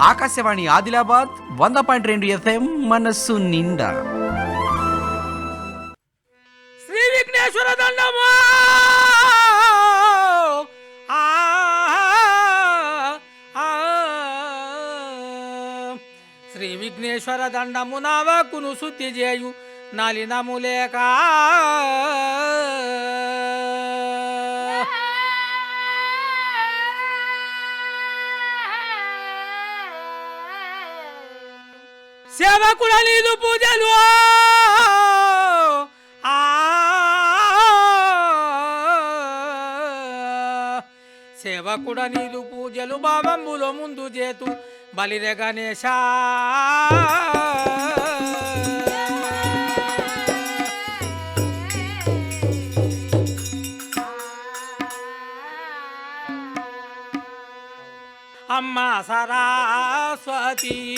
ఆకాశవాణి ఆదిలాబాద్ వంద పాయింట్ రెండు ఎఫ్ఎం మనస్సు నిండా. శ్రీ విఘ్నేశ్వర దండము! శ్రీ విఘ్నేశ్వర దండము నావకును శుద్ధి చేయు నలినము లేక సేవకుడ నీదు పూజలు. ఆ. సేవకుడ నీదు పూజలు భావంబులో ముందు చేతు. బలిరే గణేశ అమ్మ సరస్వతి.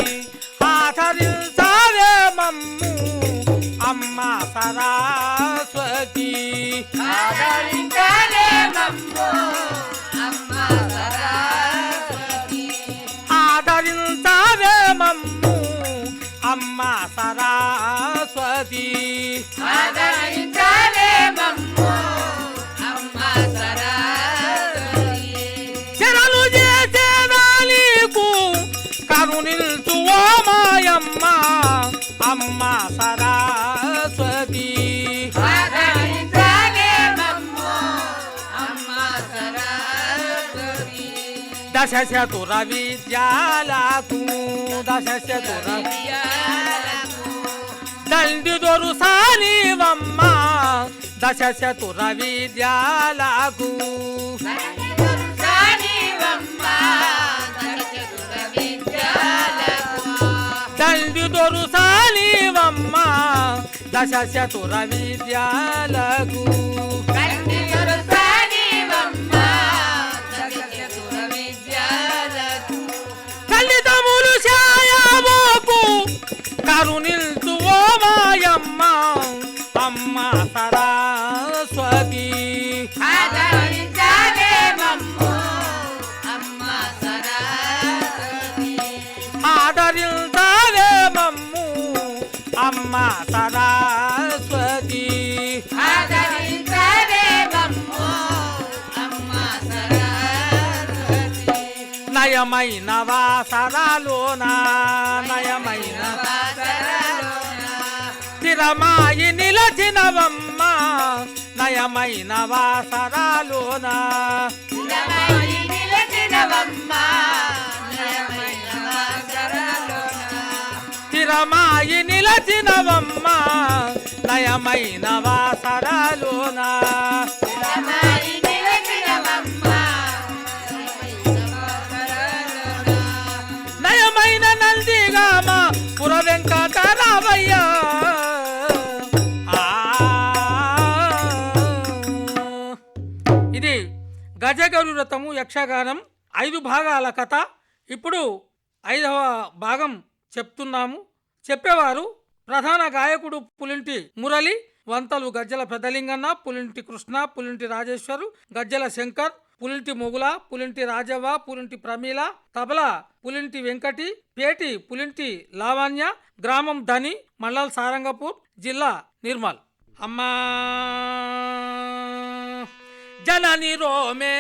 ఆచరించాలే మమ్ము. అమ్మ సరస్వతి. ఆదరించాలే మమ్ము. అమ్మ సరస్వతి. చెరలు సరస్వతి. దశ చతుర విద్యాలకు దశ చతుర దండి దొరు సానివమ్మ దశ చతుర విద్యాలకు దండి దొరు సానివమ్మ దశ చతుర విద్యాలకు కలితములు శాయమోకు కరుణిల్తు ఓ మాయమ్మ. అమ్మ సరస్వతి సరస్వతి. నయమైన వాసరాలోన నయమైన స్థిరమాయి నిలచినవమ్మ నయమైన వాసరాలోన. స్థిరమాయి నిలచినవమ్మ నయమైన వాసరాలోన నయమైన నందిగామ పుర వెంకటరామయ్య ఆ. ఇది గజగరు రథము యక్షగానం ఐదు భాగాల కథ. ఇప్పుడు ఐదవ భాగం చెప్తున్నాము. చెప్పేవారు ప్రధాన గాయకుడు పులింటి మురళి వంతలు గజ్జల పెద్దలింగన్న పులింటి కృష్ణ పులింటి రాజేశ్వరు గజ్జల శంకర్ పులింటి మొగుల పులింటి రాజవ్వ పులింటి ప్రమీల తబల పులింటి వెంకటి పేటి పులింటి లావణ్య గ్రామం ధని మండల్ సారంగపూర్ జిల్లా నిర్మల్. అమ్మా! జనని రోమే!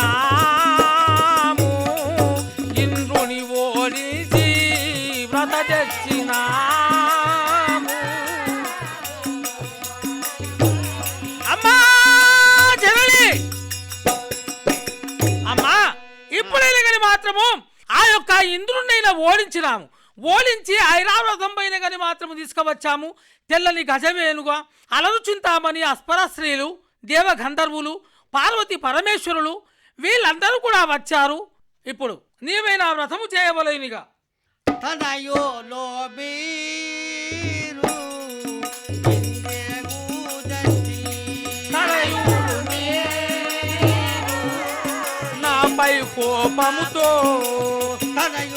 నాము ఇంద్రుని ఓడించి వ్రత తెచ్చినాము. అమ్మా జనని! అమ్మా ఇప్పుడైనా కానీ మాత్రము ఆ యొక్క ఇంద్రుణ్ణైనా ఓడించినాము. ఓడించి ఐరావతం పైన కానీ మాత్రము తీసుకువచ్చాము. తెల్లని గజవేనుగా అలరు చింతామణి అస్పరశ్రీలు దేవ గంధర్వులు పార్వతి పరమేశ్వరులు వీళ్ళందరూ కూడా వచ్చారు. ఇప్పుడు నీవే నా వ్రతము చేయవలేనిగా. తనయో లోబీరు కోపముతో తనయో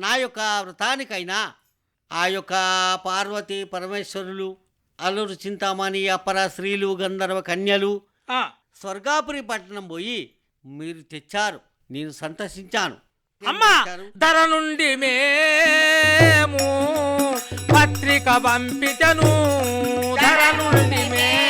నా యొక్క వ్రతానికైనా ఆ యొక్క పార్వతి పరమేశ్వరులు అల్లూరు చింతామణి అపర స్త్రీలు గంధర్వ కన్యలు ఆ. స్వర్గాపురి పట్టణం పోయి మీరు తెచ్చారు. నేను సంతసించాను. అమ్మా? ధర నుండి మేము పత్రిక పంపితను. ధర నుండి మేము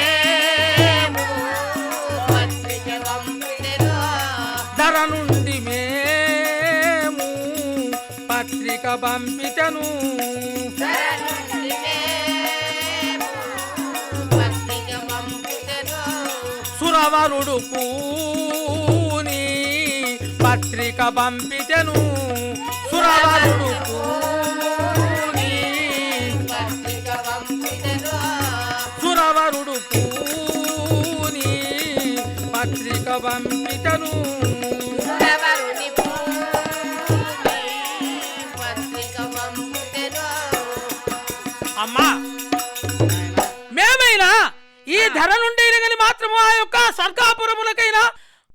పంపితను. సురవరుడు పూని పత్రిక పంపితను. సురవరుడు పూని సురవరుడు పూని పత్రిక పంపితను. ధర నుండి కానీ మాత్రము ఆ యొక్క స్వర్గాపురములకైనా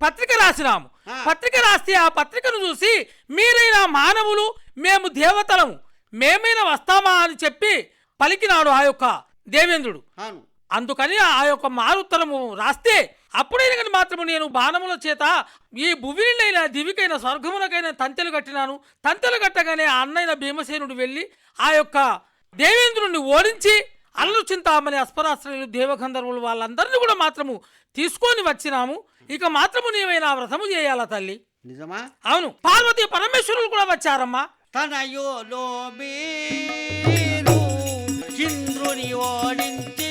పత్రిక రాసినాము. పత్రిక రాస్తే ఆ పత్రికను చూసి మీరైనా మానవులు మేము దేవతలము మేమైనా వస్తామా? అని చెప్పి పలికినాడు ఆ యొక్క దేవేంద్రుడు. అందుకని ఆ యొక్క మారుత్తరము రాస్తే అప్పుడైనా కానీ మాత్రము నేను బాణముల చేత ఈ భువినిలైన దివికైన స్వర్గములకైన తంతెలు కట్టినాను. తంతెలు కట్టగానే ఆ అన్నైన భీమసేనుడు వెళ్ళి ఆ యొక్క దేవేంద్రుణ్ణి ఓడించి అల్లు చింతామని అస్పరాశ్రయులు దేవగంధర్వులు వాళ్ళందరినీ కూడా మాత్రము తీసుకొని వచ్చినాము. ఇక మాత్రము నీవైనా వ్రతము చేయాలా తల్లి? నిజమా? అవును. పార్వతీ పరమేశ్వరులు కూడా వచ్చారమ్మా. తనయులో మీరు చంద్రుని ఓడించి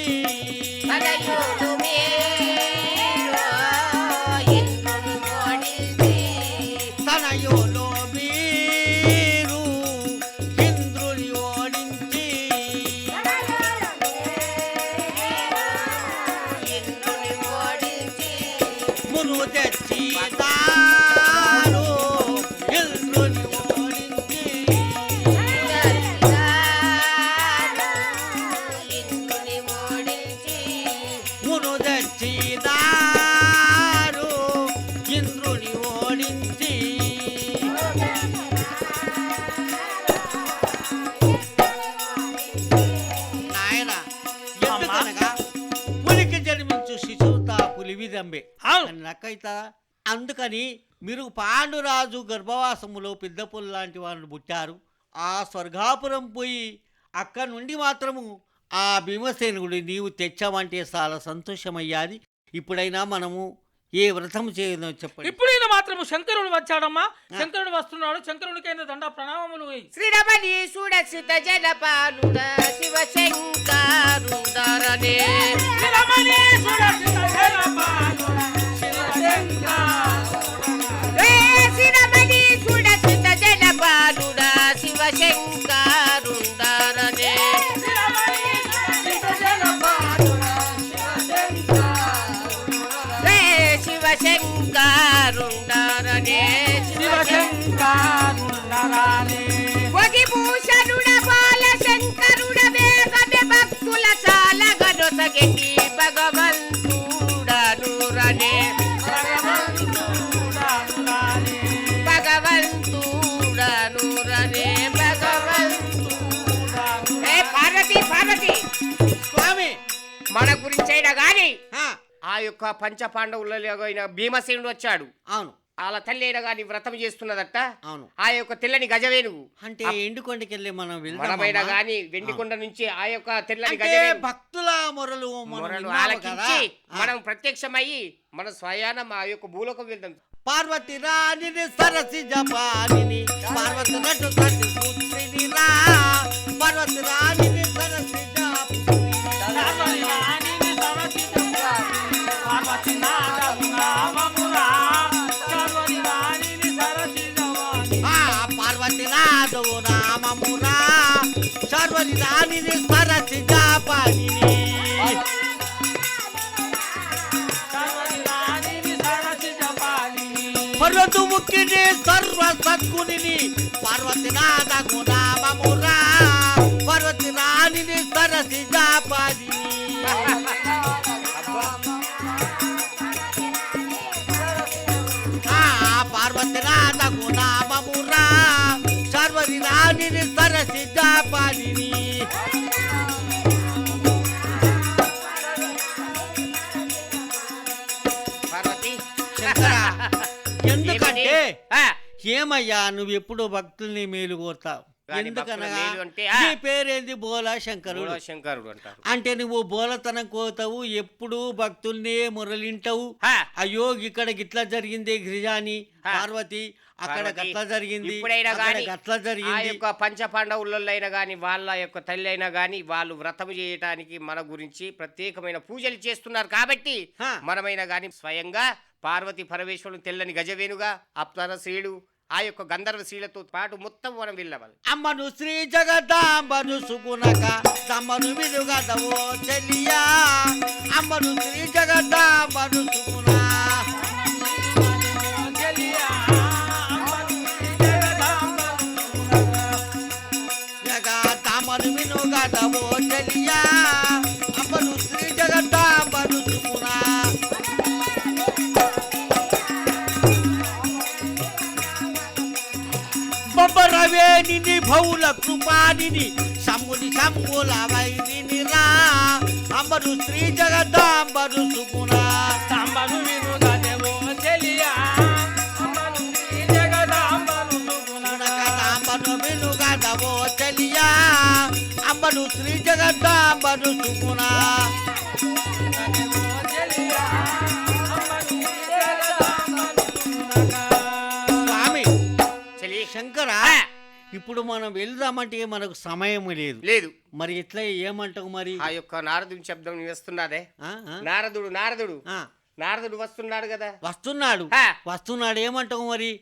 శిశువుతా పులివిదంబే అందుకని మీరు పాండురాజు గర్భవాసములో పెద్ద పుల్ల లాంటి వాళ్ళు పుట్టారు. ఆ స్వర్గాపురం పోయి అక్కడి నుండి మాత్రము ఆ భీమసేనుడు నీవు తెచ్చామంటే చాలా సంతోషమయ్యాది. ఇప్పుడైనా మనము ఏ వ్రతం చేయదో చెప్పండి. ఇప్పుడైనా మాత్రము శంకరుడు వచ్చాడమ్మా. శంకరుడు వస్తున్నాడు. శంకరునికైనా దండ ప్రణామములు. శ్రీరమణి సుడసిత జలపాలుడ శివశంకరుడరనే ఏ శ్రీరమణి సుడసిత జలపాలుడ శివశంకరుడరనే శివశంకరుడరనే శివశంకరుండరానే. భూషణుడ బాల శంకరుడ వేగమే భక్తుల చాలా గడొసగెటి భగవంతుడనురనే భగవంతుడనురానే. భగవంతుడనురనే భగవంతుడను ఏ పార్వతి పార్వతి స్వామి మన గురించైనా ఆ, ఆ యొక్క పంచ పాండవులలో అయిన భీమసేనుడు వచ్చాడు. అవును. వాళ్ళ తల్లి అయినా గాని వ్రతం చేస్తున్నదట. అవును. ఆ యొక్క తెల్లని గజవేనుగు అంటే ఎండుకొండకి వెళ్ళి మనం మనమైనా గాని వెండికొండ నుంచి ఆ యొక్క తెల్లని భక్తుల మొరలు ఆలకించి. ఆ. మనం ప్రత్యక్షమయ్యి మన స్వయాన మా యొక్క భూలోకం వెళ్దాం. పార్వతి రాణిని సరసి జపానిని పార్వతి నటు తటి పుత్రిని రా పార్వతి రాణిని సరసి రాణిని సరసి జాపానిని పర్వతు ముక్కిని సర్వ సద్గుని పార్వతి నాద గుణామమురా పర్వతి రాణిని సరసి జాపానిని ఆ ఏమయ్యా నువ్వు ఎప్పుడు భక్తుల్ని మేలు కోరుతావు ఎందుకనగా. నీ పేరేంది బోలా శంకరుడు శంకరుడు అంటారు అంటే నువ్వు బోలతనం కోతావు ఎప్పుడు భక్తుల్ని మురలింటావు అయ్యో ఇక్కడ గిట్లా జరిగింది గిరిజాని. పార్వతి అక్కడ గట్లా జరిగింది గాని గట్లా జరిగింది యొక్క పంచ పాండవులలో అయినా కానీ వాళ్ళ యొక్క తల్లి అయినా కానీ వాళ్ళు వ్రతం చేయటానికి మన గురించి ప్రత్యేకమైన పూజలు చేస్తున్నారు కాబట్టి. మనమైనా కానీ స్వయంగా పార్వతి పరమేశ్వరుడు తెల్లని గజవేనుగా అప్తర శ్రీడు ఆ యొక్క గంధర్వ శ్రీలతో పాటు మొత్తం మనం వెళ్ళవాలి అమ్మను శ్రీ జగదాంబను సుగుణక తమ్మను విలుగదవో చెల్లియా అమ్మను శ్రీ జగదాంబను సుగుణ. జగదాంబను వినుగదవో భౌల కృపానిని సమ్ముని సమ్ముల వైరిని రా అంబరు శ్రీ జగదాంబరు సుగుణ జగదాంబరు చెలియా అంబరు శ్రీ జగదాంబరు సుగుణ ఇప్పుడు మనం వెళ్దామంటే మనకు సమయం లేదు. లేదు. మరి ఎట్లా ఏమంటావు మరి? ఆ యొక్క నారదుని శబ్దం వస్తున్నదే నారదుడు నారదుడు. నారదుడు వస్తున్నాడు కదా. వస్తున్నాడు. వస్తున్నాడు ఏమంటావు మరి?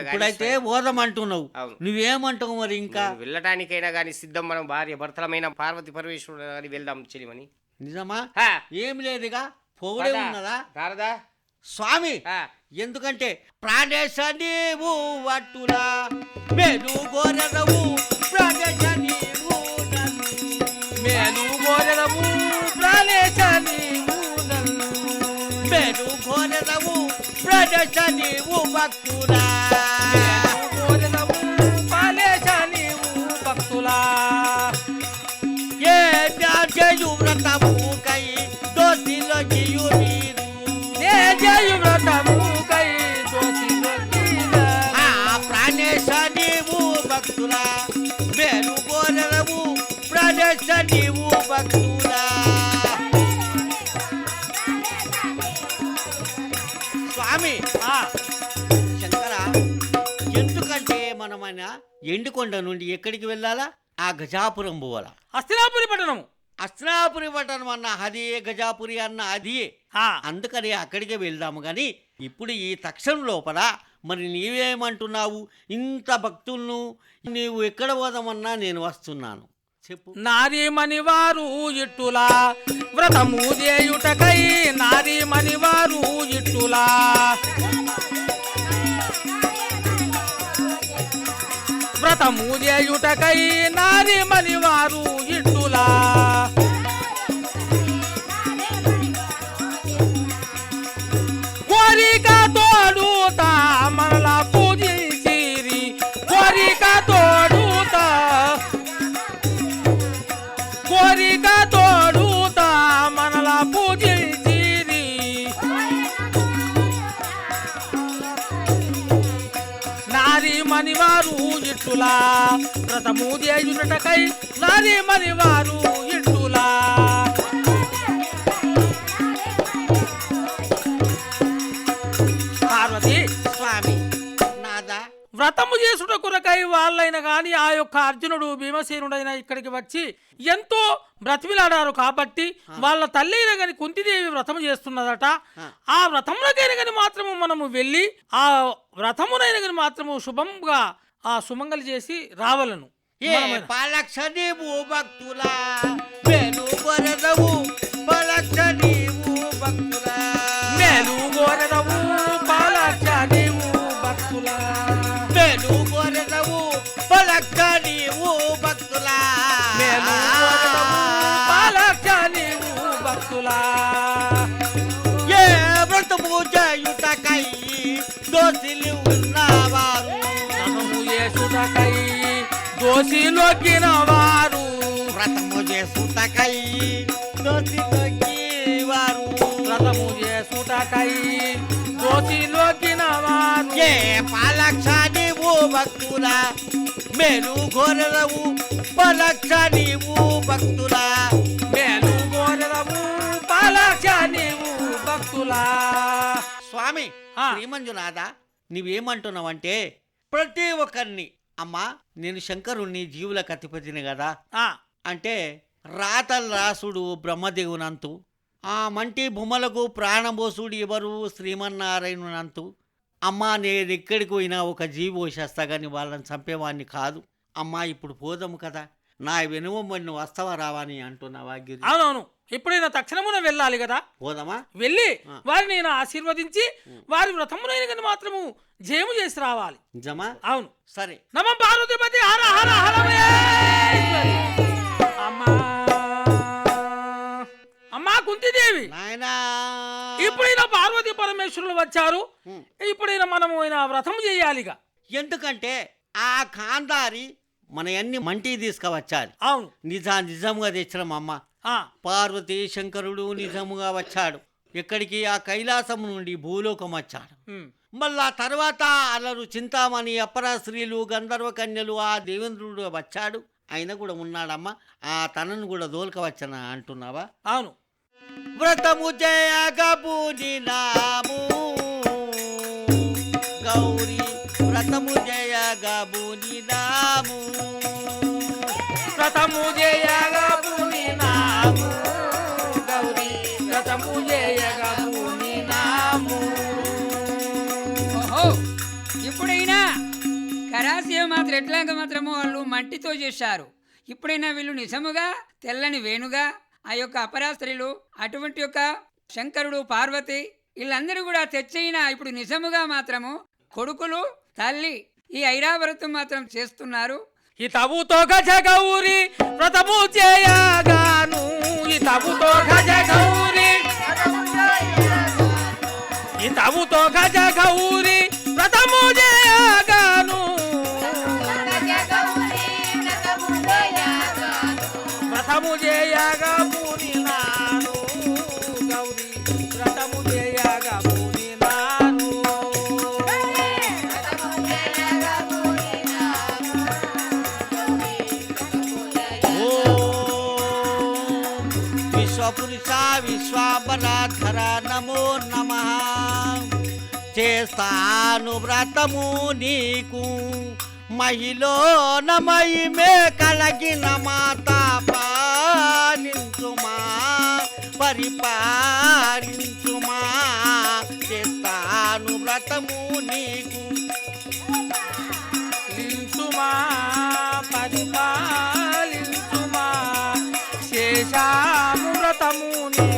ఇప్పుడైతే ఓదమంటున్నావు. నువ్వేమంటావు మరి ఇంకా? వెళ్ళటానికైనా కానీ సిద్ధం మనం భార్య భర్తలమైన పార్వతి పరమేశ్వరుడు అని వెళ్దాం చెలిమని. నిజమా? ఏం లేదుగా? పద. ఉన్నదా? నారదా. స్వామి ఎందుకంటే ప్రాణేశ నీవు వట్టులా మేలు ప్రాణేశ నీవు. మేలు ప్రాణేశ నీవు. మేలు ప్రాణేశ నీవు భక్తులా శంకర ఎందుకంటే మనమైన ఎండుకొండ నుండి ఎక్కడికి వెళ్ళాలా? ఆ గజాపురం పోవాలా. హస్తినాపురి పట్టణము. అస్త్రాపురి పట్టణం అన్న అదే గజాపురి అన్న అది. అందుకని అక్కడికే వెళ్దాము కానీ ఇప్పుడు ఈ తక్షణం లోపల మరి నీవేమంటున్నావు? ఇంత భక్తులను నీవు ఎక్కడ పోదామన్నా నేను వస్తున్నాను. నారీమణి వారు ఇట్టులా వ్రతము చేయుటకై నారీమణి వారు ఇట్టులా. వ్రతము చేయుటకై నారీమణి వారు ఇట్టులా. ఇట్టులా వ్రతము చేయుటకై నారీ మణివారు ఇట్టులా పార్వతి స్వామి నాదా. వ్రతము చేసుట కొరకై వాళ్ళైన గాని ఆ యొక్క అర్జునుడు భీమసేనుడైన ఇక్కడికి వచ్చి ఎంతో బ్రతిమిలాడారు కాబట్టి వాళ్ళ తల్లి అయిన గాని కుంతిదేవి వ్రతము చేస్తున్నదట. ఆ వ్రతములకైనా గాని మాత్రము మనము వెళ్ళి ఆ వ్రతమునైన గాని మాత్రము శుభంగా ఆ సుమంగలి చేసి రావలను. ఏ పాలక్ష నీవు భక్తులా మేలు కొరదవు పాలక్ష నీవు భక్తులా. యేసుటకై దోషిలోకిన వారు. వ్రతము చేసుటకై దోసిలోకి వారు. రథము యేసుటకై దోషిలోకిన వారు. ఏ పాలక్ష నీవు భక్తులా మేలు ఘోరవు పాలక్ష నీవు భక్తులా మేలు గోరెదవు పాలక్ష నీవు భక్తుల స్వామి. శ్రీమంజునాథ నీవేమంటున్నావంటే ప్రతి ఒక్కరిని అమ్మా నేను శంకరుణ్ణి జీవులకు అతిపతిని కదా అంటే రాతల రాసుడు బ్రహ్మదేవునంతు ఆ మంటి బొమ్మలకు ప్రాణబోసుడు ఎవరు శ్రీమన్నారాయణునంతు. అమ్మా నేను ఎక్కడికి పోయినా ఒక జీవి పోసేస్తా కానీ వాళ్ళని చంపేవాడిని కాదు. అమ్మా ఇప్పుడు పోదాము కదా. నా వెనువమ్మని వస్తావా రావా అని అంటున్నావా గిరి? అవునవును. ఇప్పుడైనా తక్షణమున వెళ్ళాలి కదా. పోదామా? వెళ్ళి. వారిని నేను ఆశీర్వదించి వారి వ్రతమునైన కానీ మాత్రము జయము చేసి రావాలి. నిజమా? అవును. సరే. నమ పార్వతిపతి హర హర హర. అమ్మా. అమ్మా కుంతిదేవి. నాయనా. ఇప్పుడైనా పార్వతీ పరమేశ్వరులు వచ్చారు. ఇప్పుడైనా మనము అయినా వ్రతం చేయాలిగా. ఎందుకంటే ఆ కాందారి మన అన్ని మంటి తీసుకువచ్చాలి అవును. నిజా నిజంగా తెచ్చిన అమ్మ. ఆ, పార్వతి శంకరుడు నిజముగా వచ్చాడు. ఎక్కడికి? ఆ కైలాసం నుండి భూలోకం వచ్చాడు. మళ్ళా తర్వాత అల్లరు చింతామణి అపరా స్త్రీలు గంధర్వ కన్యలు ఆ దేవేంద్రుడు వచ్చాడు. ఆయన కూడా ఉన్నాడమ్మా. ఆ తనను కూడా దోల్కవచ్చన అంటున్నావా? అవును. వ్రతము జయగబుని నాము గౌరీ వ్రతము జయగబుని నాము వ్రతము చేయగా పూనినాము గౌరీ వ్రతము చేయగా పూనినాము ఓహో ఇప్పుడైనా కరాసియ మాత్రం ఎట్లాగ మాత్రమో వాళ్ళు మట్టితో చేశారు. ఇప్పుడైనా వీళ్ళు నిజముగా తెల్లని వేణుగా ఆ యొక్క అపరాస్త్రీలు అటువంటి యొక్క శంకరుడు పార్వతి వీళ్ళందరూ కూడా తెచ్చైన ఇప్పుడు నిజముగా మాత్రము కొడుకులు తల్లి ఈ ఐరావరతం మాత్రం చేస్తున్నారు. ఈ తబుతో గజ గౌరి వ్రతము చేయగాను ఈ తబుతో గజ గౌరి ఈ తబుతో గజ గౌరి వ్రతము చేయగాను. వ్రతము చేయగా విశ్వాంబరాధర నమో నమ. చేస్తాను వ్రతము నీకు. మహిలో నమయి మే కలిగిన మాతా పాలించుమా. పరిపాలించుమా. చేస్తాను వ్రతము నీకు. లించుమా పరిపాలించుమా. శేషాము వ్రతము నీకు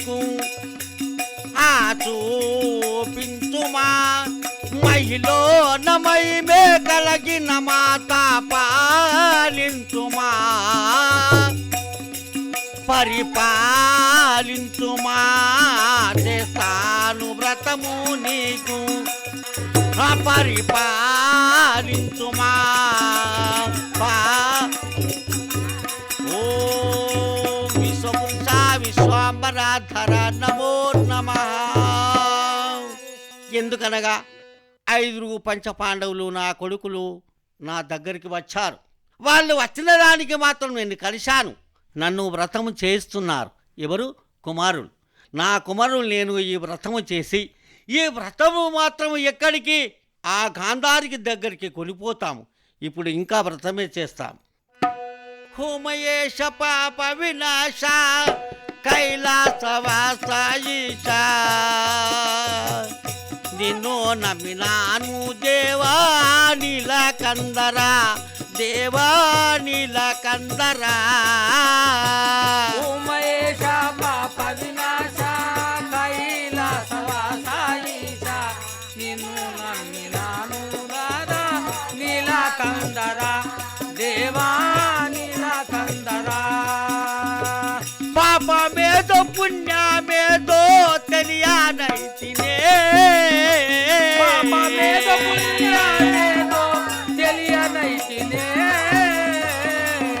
నీకు. ఆ చూపించుమా మహిలో నమై మే కలిగిన మాత పాలించుమా పరిపాలించుమా చేస్తాను వ్రతము నీకు. పరిపాలించుమా విశ్వాంబరాధర నమో నమ ఎందుకనగా ఐదుగురు పంచపాండవులు నా కొడుకులు నా దగ్గరికి వచ్చారు. వాళ్ళు వచ్చిన దానికి మాత్రం నేను కలిశాను. నన్ను వ్రతము చేస్తున్నారు. ఎవరు? కుమారులు. నా కుమారులు నేను ఈ వ్రతము చేసి ఈ వ్రతము మాత్రం ఎక్కడికి? ఆ గాంధారికి దగ్గరికి కొనిపోతాము. ఇప్పుడు ఇంకా వ్రతమే చేస్తాము. హోమయేష పాప వినాశ कैलासवासाईचा दिनो नमिनानु देवानिला कंदरा देवानिला कंदरा. उमयेशा बापा పాపమేదో పుణ్యమేదో తెలియనైతినే. పాపమేదో పుణ్యమేదో తెలియనైతినే.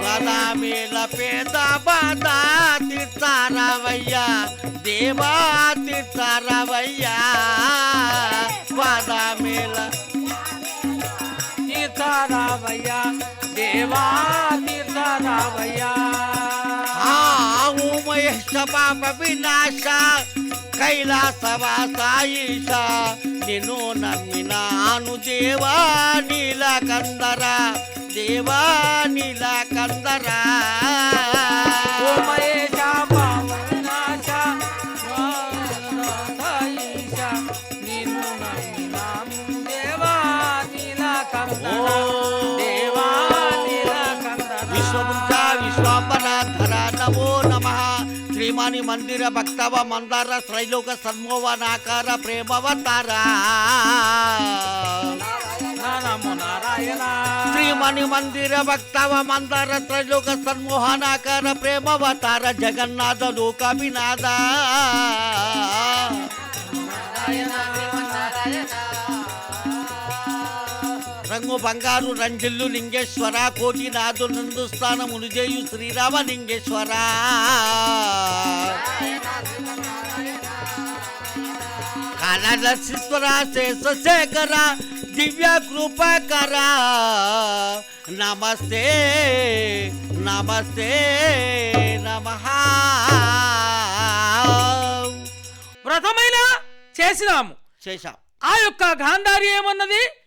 పదామేల పేద బాధ తీర్చారవయ్యా దేవా తీర్చారవయ్యా. పదామేల తీర్థరావయ్యా దేవా తీర్థరావయ్యా మహేష పాప వినాశ కైలాసవాసాయిష నిన్ను నమ్మినాను దేవా నీలకందరా దేవా నీలకందరా ఓమయేశ శ్రీమాని మందిర భక్తవ మందార త్రైలోక సన్మోవనాకార ప్రేమవతారా. నమో నారాయణ. శ్రీమణి మందిర భక్తవ మందార త్రైలోక సన్మోహనాకార ప్రేమవతార. జగన్నాథ లోకవినాథ రంగు బంగారు రంజిల్లు లింగేశ్వర కోటినాథు నందుస్థానములు చేయు శ్రీరామ లింగేశ్వర. కనదశీశ్వర శేషశేఖర దివ్య కృపకర. నమస్తే నమస్తే నమ. వ్రతమైన చేసినాము. చేశాం. ఆ యొక్క గాంధారి ఏమన్నది?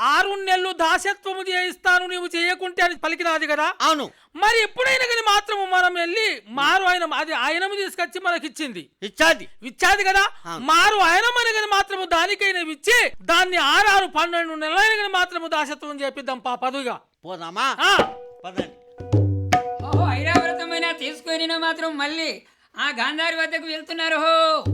ఆరు నెలలు దాసత్వము చేయిస్తాను నీవు చేయకుంటే అని పలికినాది కదా? అవును. మరి ఎప్పుడైనా కానీ మాత్రము మనం వెళ్ళి మారు ఆయన అది ఆయనము తీసుకొచ్చి మనకిచ్చింది. ఇచ్చాది. ఇచ్చాది కదా? అవును. మారు ఆయనమని కానీ మాత్రము దానికైనా ఇచ్చి దాన్ని ఆరారు పన్నెండు నెలలైన కానీ మాత్రము దాసత్వం చేపిద్దాం పా పదుగా పోదామా? ఆ, పదండి. ఓహో ఐరావ్రతమైన తీసుకొని మాత్రం మళ్ళీ ఆ గాంధారి వద్దకు వెళ్తున్నారు హో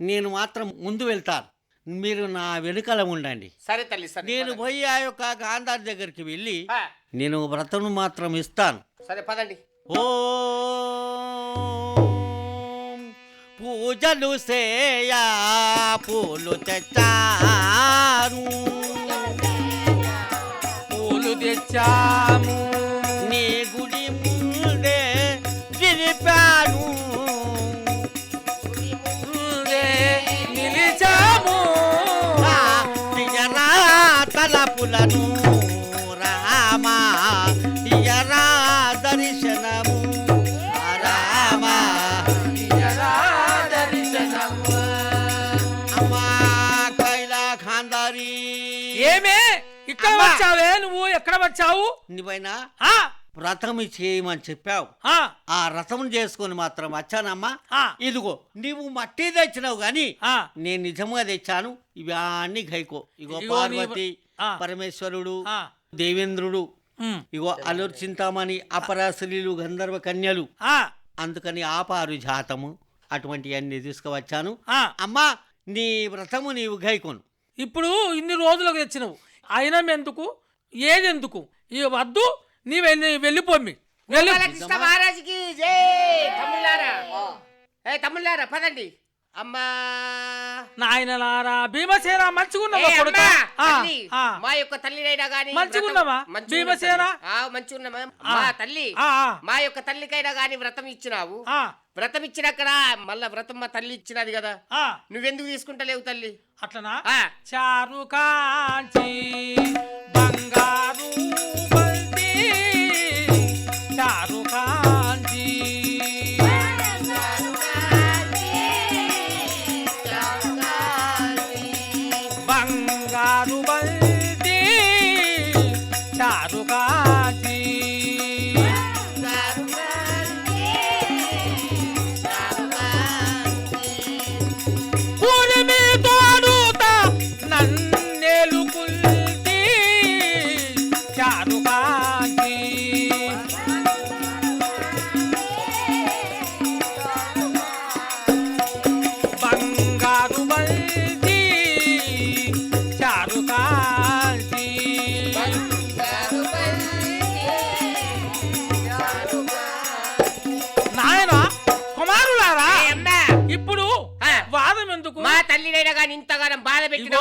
నేను మాత్రం ముందు వెళ్తాను. మీరు నా వెనుకల ఉండండి. సరే తల్లి సరే నేను. పోయి ఆ యొక్క గాంధారి దగ్గరికి వెళ్ళి ఆ, నేను వ్రతను మాత్రం ఇస్తాను. సరే పదండి. ఓ పూజలు సేయా పూలు తెచ్చాను. పూలు తెచ్చాము నీ గుడి ముందే తిరిపాను ముందే నిలిచాము తలపులను రామా తీయరా దర్శనము రామా దర్శనము. అమ్మా కైలా ఖాందారి ఏమే ఇక్కడ. వచ్చావే నువ్వు ఎక్కడ వచ్చావు నువ్వైనా వ్రతం చేయమని చెప్పావు ఆ, ఆ రథం చేసుకొని మాత్రం వచ్చానమ్మా. ఇదిగో నీవు మట్టి తెచ్చినావు గాని. నేను నిజంగా తెచ్చాను ఇవన్నీ గైకో ఇగో పార్వతి. పరమేశ్వరుడు ఆ. దేవేంద్రుడు ఇగో అల్లూరు చింతామణి అపరాశలీలు గంధర్వ కన్యలు. ఆ, అందుకని ఆపారు జాతము అటువంటి అన్ని తీసుకువచ్చాను. ఆ. అమ్మా నీ వ్రతము నీవు గైకోను. ఇప్పుడు ఇన్ని రోజులకు తెచ్చినవు. అయినా ఎందుకు ఏది ఎందుకు ఇక వద్దు నీ వెళ్ళి వెళ్ళిపోమ్మి వెళ్ళి. బాలకృష్ణ మహారాజుకి జై తమ్ముళ్ళారా? ఏ తమ్ముళ్ళారా? పదండి. అమ్మా నాయనలారా భీమసేన మంచిగున్నావా ఏ కొడుకా? అమ్మా, ఆ, తల్లి, ఆ. మా యొక్క తల్లినైనా గాని మంచిగున్నావా? వ్రతం- మంచిగున్నా భీమసేన? తల్లి. ఆ, మంచిగున్నామా ఆ. మా తల్లి ఆ, ఆ. మా యొక్క తల్లికైనా గాని వ్రతం ఇచ్చినావు ఆ, వ్రతం ఇచ్చినాకడా మళ్ళా వ్రతం మా తల్లి ఇచ్చినది కదా ఆ, నువ్వెందుకు తీసుకుంటలేవు తల్లి అట్లనా ఆ. చారు కాంచి బంగారు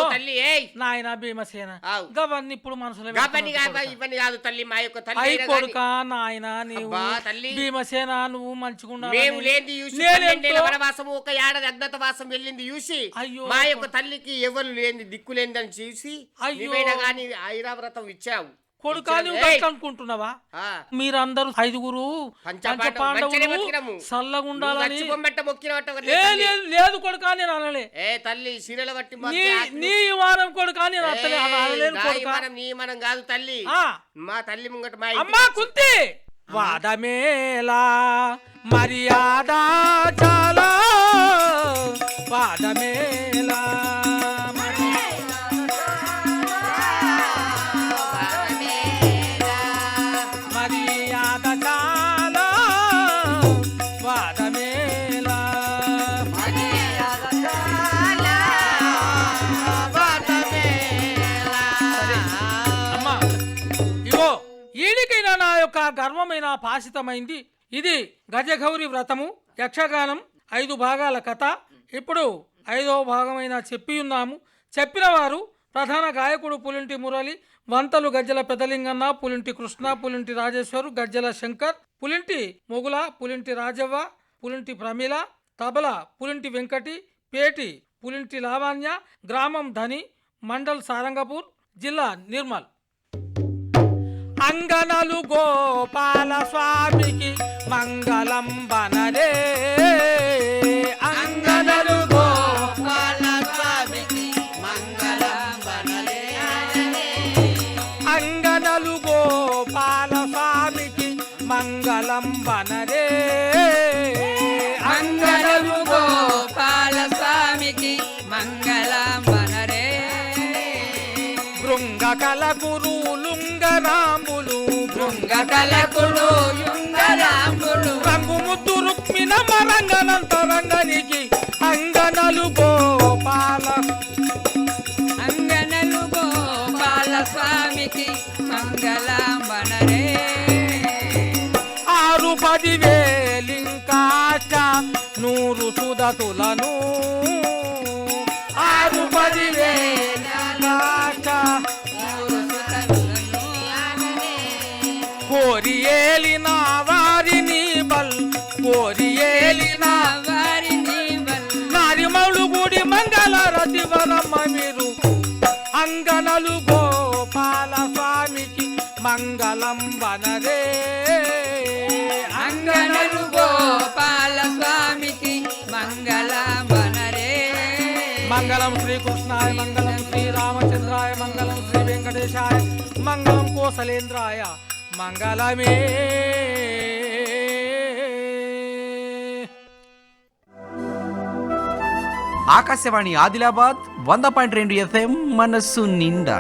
తల్లి ఏయ్ నాయన భీమసేన ఆవు. గవన్నీ ఇప్పుడు మనసులో గబ్బని పెట్టుకున్నట్టు కాదు కొడుకా. ఇవన్నీ కాదు తల్లి మా యొక్క తల్లి అయి అయినా కొడుక నాయన నీవు అబ్బా, తల్లి. భీమసేన నువ్వు మంచిగా మేము లేని చూసి పన్నెండేళ్ళ వనవాసము ఒక ఏడాది అజ్ఞాతవాసం వెళ్ళింది చూసి అయ్యో. మా యొక్క తల్లికి ఎవరు లేని దిక్కు లేనిదని చూసి అయ్యో. నువ్వైనా కానీ ఐరావ్రతం ఇచ్చావు కొడుక నువ్వు. గట్ల అనుకుంటున్నావా ఆ, మీరందరూ ఐదుగురు పంచపాండవులు, మంచిగానే బతికినాము. సల్లగా నువ్వు ఉండాలని గచ్చి బొమ్మంట మొక్కినవట వదిలే ఏ తల్లి. లేదు లేదు కొడుక నేను అనలే. తల్లి సీరల బట్టి నీ వారం కొడుక నేను అనలేను నా కొడుక. నీ మనం కాదు తల్లి. మా తల్లి ముంగట మా అమ్మా కుంతి! వాదమేలా మర్యాద చాలా. వాదమేలా గర్వమైన పాసితమైంది ఇది గజగౌరి వ్రతము యక్షగానం ఐదు భాగాల కథ. ఇప్పుడు ఐదవ భాగమైన చెప్పి ఉన్నాము చెప్పిన వారు ప్రధాన గాయకుడు పులింటి మురళి వంతలు గజ్జల పెదలింగన్న పులింటి కృష్ణ పులింటి రాజేశ్వరు గజ్జల శంకర్ పులింటి మొగుల పులింటి రాజవ్వ పులింటి ప్రమిళ తబల పులింటి వెంకటి పేటి పులింటి లావాణ్య గ్రామం ధని మండల్ సారంగపూర్ జిల్లా నిర్మల్. అంగనలు గోపాల స్వామికి మంగళం బనరే అంగనలు గోపాల స్వామికి అంగనలు గోపాల స్వామికి మంగళం గకలకుడు యుంగరాంబులు రంగు ముద్దు రుక్మిణ మరంగనంత రంగనికి అంగనలు గోపాల. అంగనలు గోపాల స్వామికి మంగళం వనరే ఆరు పది వేలింకాచ నూరు సుదతులను మంగళం వనరే. అంగనలు గోపాల స్వామికి మంగళం వనరే. మంగళం శ్రీకృష్ణాయ మంగళం శ్రీరామచంద్రాయ మంగళం శ్రీ వెంకటేశాయ మంగళం కోసలేంద్రాయ మంగళమే. ఆకాశవాణి ఆదిలాబాద్ వంద పాయింట్ రెండు ఎఫ్ఎం మనస్సు నిండా.